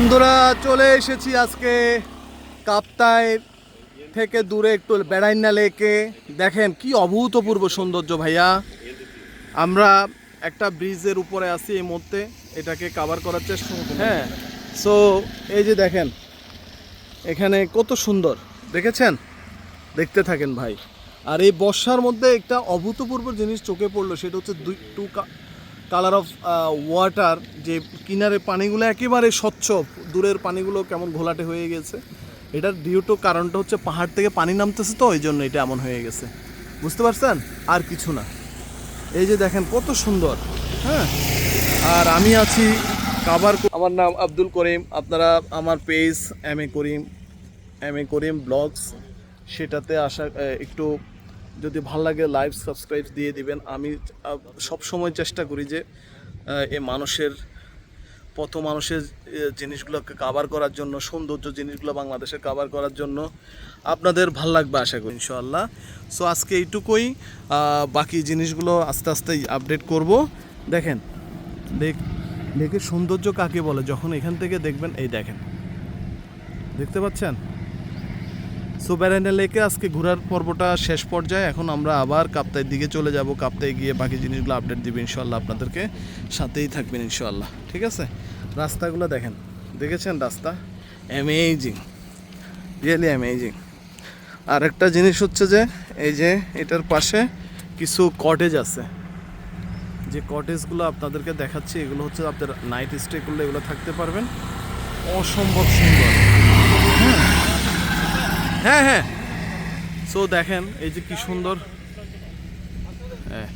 বন্ধুরা, চলে এসেছি আজকে কাপ্তায় থেকে দূরে একটু বেড়াইনা লেকে। দেখেন, কি অভূতপূর্ব সৌন্দর্য ভাইয়া। আমরা একটা ব্রিজের উপরে আছি এই মুহূর্তে, এটাকে কাভার করার চেষ্টা হ্যাঁ সো এই যে দেখেন, এখানে কত সুন্দর, দেখেছেন? দেখতে থাকেন ভাই। আর এই বর্ষার মধ্যে একটা অভূতপূর্ব জিনিস চোখে পড়ল, সেটা হচ্ছে দুই, টু কালার অফ ওয়াটার যে কিনারে পানিগুলো একেবারে স্বচ্ছ, দূরের পানিগুলো কেমন ঘোলাটে হয়ে গেছে, এটার ডিউ টু কারণটা হচ্ছে পাহাড় থেকে পানি নামতেছে তো, ওই জন্য এটা এমন হয়ে গেছে। বুঝতে পারছেন? আর কিছু না। এই যে দেখেন কত সুন্দর হ্যাঁ? আর আমি আছি কাবার আমার নাম আব্দুল করিম। আপনারা আমার page M A Karim M A Karim blogs, সেটাতে আসা একটু যদি ভালো লাগে লাইভ সাবস্ক্রাইব দিয়ে দিবেন। আমি সব সময় চেষ্টা করি যে এ মানুষের পথ মানুষের জিনিসগুলোকে কাভার করার জন্য, সৌন্দর্য জিনিসগুলো বাংলাদেশে কাভার করার জন্য আপনাদের ভালো লাগবে আশা করি, ইনশাআল্লাহ। সো আজকে এইটুকুই বাকি জিনিসগুলো আস্তে আস্তে আপডেট করব। দেখেন লেক লেকের সৌন্দর্য কাকে বলে? যখন এখান থেকে দেখবেন, এই দেখেন। দেখতে পাচ্ছেন? সো ব্যারান্ডা লেকে আজকে ঘোরার পর্বটা শেষ পর্যায়ে এখন আমরা আবার কাপ্তাইয়ের দিকে চলে যাব। কাপ্তাই গিয়ে বাকি জিনিসগুলো আপডেট দিবে ইনশাল্লাহ আপনাদেরকে। সাথেই থাকবেন ইনশাল্লাহ ঠিক আছে? রাস্তাগুলো দেখেন, দেখেছেন রাস্তা? অ্যামেজিং রিয়েলি অ্যামেজিং আর একটা জিনিস হচ্ছে যে, এই যে এটার পাশে কিছু কটেজ আছে। যে কটেজগুলো আপনাদেরকে দেখাচ্ছি, এগুলো হচ্ছে আপনার নাইট স্টে করলে এগুলো থাকতে পারবেন। অসম্ভব সুন্দর। হ্যাঁ হ্যাঁ। সো দেখেন এই যে কি সুন্দর। হ্যাঁ।